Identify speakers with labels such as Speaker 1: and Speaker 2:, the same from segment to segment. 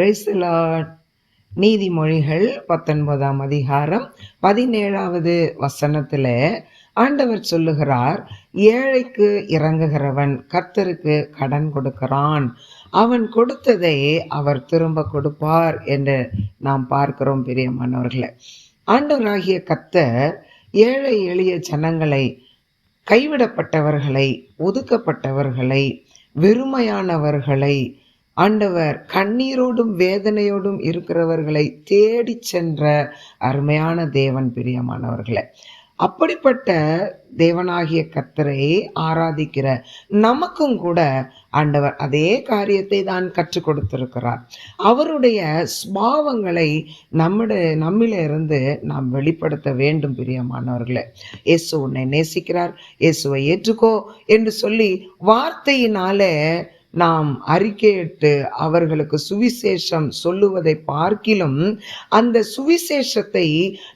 Speaker 1: பிரைசலாட் நீதிமொழிகள் பத்தொன்பதாம் அதிகாரம் பதினேழாவது வசனத்துல ஆண்டவர் சொல்லுகிறார் ஏழைக்கு இறங்குகிறவன் கர்த்தருக்கு கடன் கொடுக்கிறான். அவன் கொடுத்ததை அவர் திரும்ப கொடுப்பார் என்று நாம் பார்க்கிறோம் பிரியமானவர்களை ஆண்டவராகிய கர்த்தர் ஏழை எளிய ஜனங்களை கைவிடப்பட்டவர்களை ஒதுக்கப்பட்டவர்களை வெறுமையானவர்களை ஆண்டவர் கண்ணீரோடும் வேதனையோடும் இருக்கிறவர்களை தேடி சென்ற அருமையான தேவன் பிரியமானவர்களை அப்படிப்பட்ட தேவனாகிய கத்தரை ஆராதிக்கிற நமக்கும் கூட ஆண்டவர் அதே காரியத்தை தான் கற்றுக் கொடுத்திருக்கிறார். அவருடைய ஸ்பாவங்களை நம்முடைய நம்மில இருந்து நாம் வெளிப்படுத்த வேண்டும் பிரியமானவர்களே. இயேசு உன்னை நேசிக்கிறார் இயேசுவை ஏற்றுக்கோ என்று சொல்லி வார்த்தையினாலே நாம் அறிக்கையிட்டு அவர்களுக்கு சுவிசேஷம் சொல்லுவதை பார்க்கிலும் அந்த சுவிசேஷத்தை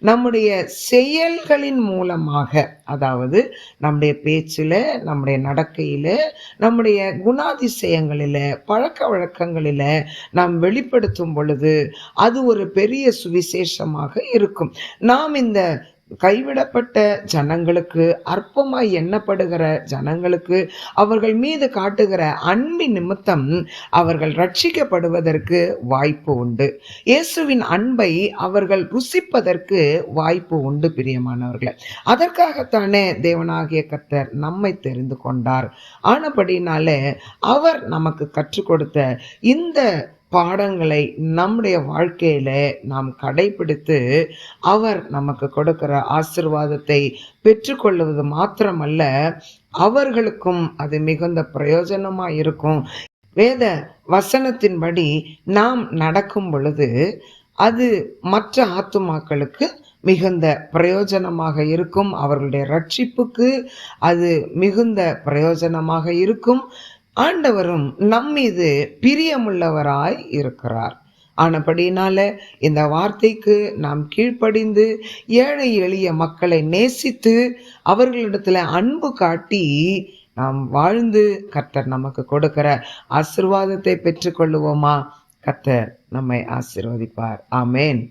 Speaker 1: நம்முடைய செயல்களின் மூலமாக அதாவது நம்முடைய பேச்சில் நம்முடைய நடக்கையில் நம்முடைய குணாதிசயங்களில் பழக்க வழக்கங்களில் நாம் வெளிப்படுத்தும் பொழுது அது ஒரு பெரிய சுவிசேஷமாக இருக்கும். நாம் இந்த கைவிடப்பட்ட ஜனங்களுக்கு அற்பமாய் எண்ணப்படுகிற ஜனங்களுக்கு அவர்கள் மீது காட்டுகிற அன்பின் நிமித்தம் அவர்கள் ரட்சிக்கப்படுவதற்கு வாய்ப்பு உண்டு. இயேசுவின் அன்பை அவர்கள் ருசிப்பதற்கு வாய்ப்பு உண்டு பிரியமானவர்களே. அதற்காகத்தானே தேவனாகிய கர்த்தர் நம்மை தெரிந்து கொண்டார். ஆனபடினாலே அவர் நமக்கு கற்றுக் கொடுத்த இந்த பாடங்களை நம்முடைய வாழ்க்கையில நாம் கடைபிடித்து அவர் நமக்கு கொடுக்கிற ஆசிர்வாதத்தை பெற்றுக்கொள்வது மாத்திரமல்ல அவர்களுக்கும் அது மிகுந்த பிரயோஜனமா இருக்கும். வேத வசனத்தின்படி நாம் நடக்கும் பொழுது அது மற்ற ஆத்துமாக்களுக்கு மிகுந்த பிரயோஜனமாக இருக்கும். அவர்களுடைய ரட்சிப்புக்கு அது மிகுந்த பிரயோஜனமாக இருக்கும். ஆண்டவரும் நம்மீது பிரியமுள்ளவராய் இருக்கிறார். ஆனபடினால இந்த வார்த்தைக்கு நாம் கீழ்ப்படிந்து ஏழை எளிய மக்களை நேசித்து அவர்களிடத்துல அன்பு காட்டி நாம் வாழ்ந்து கர்த்தர் நமக்கு கொடுக்கிற ஆசிர்வாதத்தை பெற்றுக்கொள்ளுவோமா? கர்த்தர் நம்மை ஆசிர்வதிப்பார். ஆமேன்.